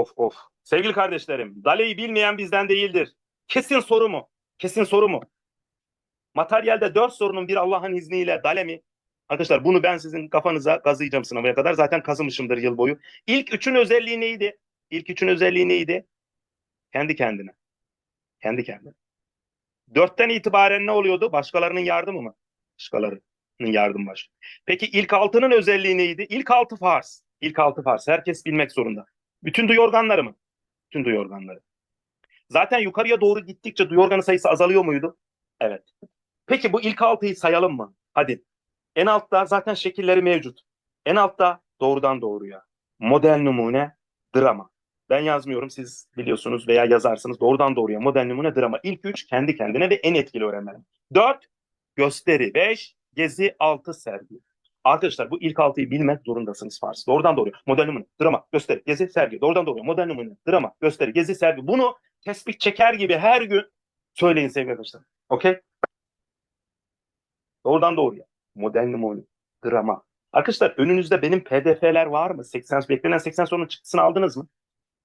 Of of. Sevgili kardeşlerim, Dale'yi bilmeyen bizden değildir. Kesin soru mu? Kesin soru mu? Materyalde dört sorunun bir Allah'ın izniyle Dale mi? Arkadaşlar bunu ben sizin kafanıza kazıyacağım sınavaya kadar. Zaten kazımışımdır yıl boyu. İlk üçün özelliği neydi? İlk üçün özelliği neydi? Kendi kendine. Kendi kendine. Dörtten itibaren ne oluyordu? Başkalarının yardımı mı? Başkalarının yardım baş. Peki ilk altının özelliği neydi? İlk altı farz. İlk altı farz. Herkes bilmek zorunda. Bütün duyu organları mı? Bütün duyu organları. Zaten yukarıya doğru gittikçe duyu organı sayısı azalıyor muydu? Evet. Peki bu ilk altıyı sayalım mı? Hadi. En altta zaten şekilleri mevcut. En altta doğrudan doğruya. Model numune drama. Ben yazmıyorum siz biliyorsunuz veya yazarsınız doğrudan doğruya model numune drama. İlk üç kendi kendine ve en etkili öğrenmeler. Dört gösteri. Beş gezi. Altı sergi. Arkadaşlar bu ilk altıyı bilmek zorundasınız Fars. Doğrudan doğruya. Model numune, drama, gösteri, gezi, sergi. Doğrudan doğruya. Model numune, drama, gösteri, gezi, sergi. Bunu tespih çeker gibi her gün söyleyin sevgili arkadaşlar. Okey? Doğrudan doğruya. Model numune, drama. Arkadaşlar önünüzde benim pdf'ler var mı? 80 beklenen 80 sorunun çıktısını aldınız mı?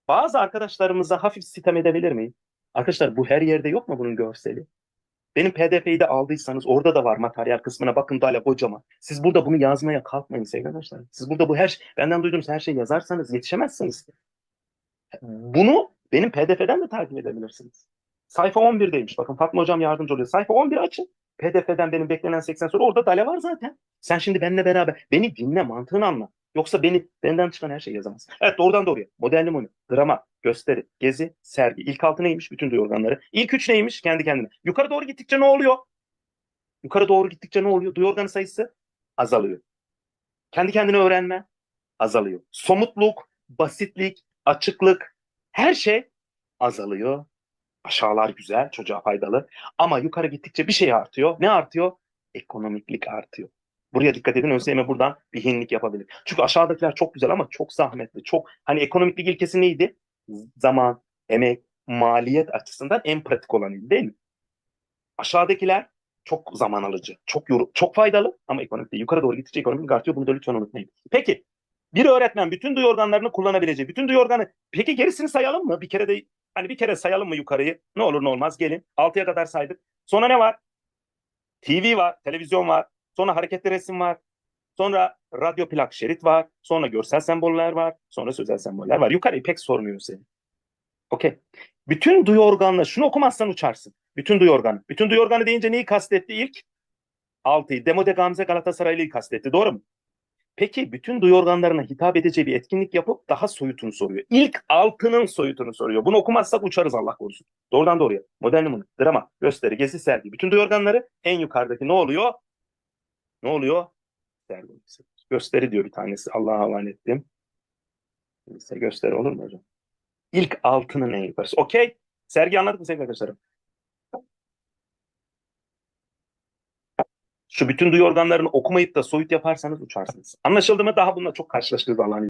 Bazı arkadaşlarımıza hafif sitem edebilir miyim? Arkadaşlar bu her yerde yok mu bunun görseli? Benim pdf'yi de aldıysanız orada da var materyal kısmına bakın da hala kocaman. Siz burada bunu yazmaya kalkmayın sevgili arkadaşlar. Siz burada bu her şey, benden duyduğunuz her şeyi yazarsanız yetişemezsiniz. Bunu benim pdf'den de takip edebilirsiniz. Sayfa 11'deymiş. Bakın Fatma hocam yardımcı oluyor. Sayfa 11 açın. PDF'den benim beklenen 80 soru orada dale var zaten. Sen şimdi benimle beraber beni dinle mantığını anla. Yoksa beni benden çıkan her şeyi yazamazsın. Evet doğrudan doğruya. Model numune, drama, gösteri, gezi, sergi. İlk altı neymiş? Bütün duyu organları. İlk üç neymiş? Kendi kendine. Yukarı doğru gittikçe ne oluyor? Yukarı doğru gittikçe ne oluyor? Duyu organı sayısı azalıyor. Kendi kendine öğrenme azalıyor. Somutluk, basitlik, açıklık her şey azalıyor. Aşağılar güzel, çocuğa faydalı. Ama yukarı gittikçe bir şey artıyor. Ne artıyor? Ekonomiklik artıyor. Buraya dikkat edin. ÖSYM buradan bir hinlik yapabilir. Çünkü aşağıdakiler çok güzel ama çok zahmetli. Çok hani ekonomiklik ilkesi neydi? Zaman, emek, maliyet açısından en pratik olan değil mi? Aşağıdakiler çok zaman alıcı, çok yoru, çok faydalı ama ekonomik değil. Yukarı doğru gittikçe ekonomik artıyor. Bunu da lütfen unutmayın. Peki bir öğretmen bütün duyu organlarını kullanabileceği, bütün duyu organı peki gerisini sayalım mı? Bir kere de hani bir kere sayalım mı yukarıyı? Ne olur ne olmaz gelin. 6'ya kadar saydık. Sonra ne var? TV var, televizyon var. Sonra hareketli resim var. Sonra radyo plak şerit var. Sonra görsel semboller var. Sonra sözel semboller var. Yukarıyı pek sormuyor seni. Okey. Bütün duyu organları, şunu okumazsan uçarsın. Bütün duyu organı. Bütün duyu organı deyince neyi kastetti ilk? Altıyı. Demode Gamze Galatasaraylı'yı kastetti. Doğru mu? Peki bütün duyu organlarına hitap edeceği bir etkinlik yapıp daha soyutunu soruyor. İlk altının soyutunu soruyor. Bunu okumazsak uçarız Allah korusun. Doğrudan doğruya. Model numune, drama, gösteri, gezi, sergi. Bütün duyu organları en yukarıdaki ne oluyor? Ne oluyor? Sergi. Gösteri diyor bir tanesi. Allah'a havale ettim. Neyse gösteri olur mu hocam? İlk altının en yukarısı. Okey. Sergi anladık mı sevgili arkadaşlarım? Şu bütün duyu organlarını okumayıp da soyut yaparsanız uçarsınız. Anlaşıldı mı? Daha bununla çok karşılaştırdı Allah'ın